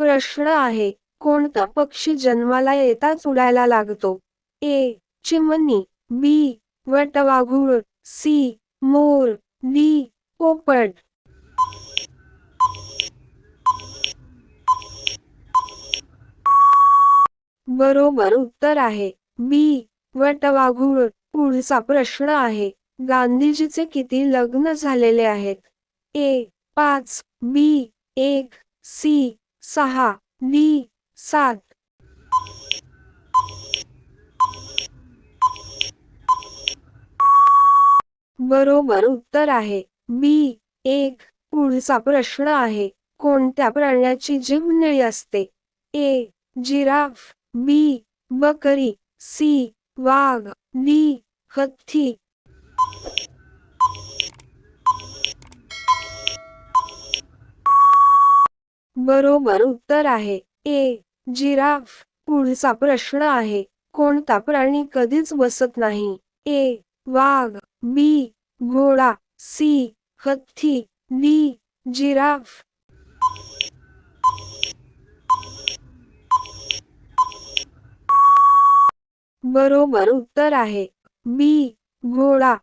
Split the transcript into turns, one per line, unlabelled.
प्रश्न आहे कोणता पक्षी जन्माला येताच उडायला लागतो? ए चिमणी बी वटवाघूळ सी मोर डी पोपट. बरोबर उत्तर आहे बी वटवाघूळ. पुढचा प्रश्न आहे गांधीजीचे किती लग्न झालेले आहेत? ए पाच बी एक सी सहा नी सात. बरोबर उत्तर आहे. बी एक पुढचा प्रश्न आहे. कोणत्या प्राण्याची जीभ निळी असते? ए जिराफ बी बकरी सी वाघ डी हत्ती. बरोबर उत्तर आहे. ए. जिराफ. पुढचा प्रश्न आहे. कोणता प्राणी कधीच बसत नाही? ए. वाघ. बी. घोडा. सी. हत्ती. डी. जिराफ. बरोबर उत्तर आहे. बी. घोडा.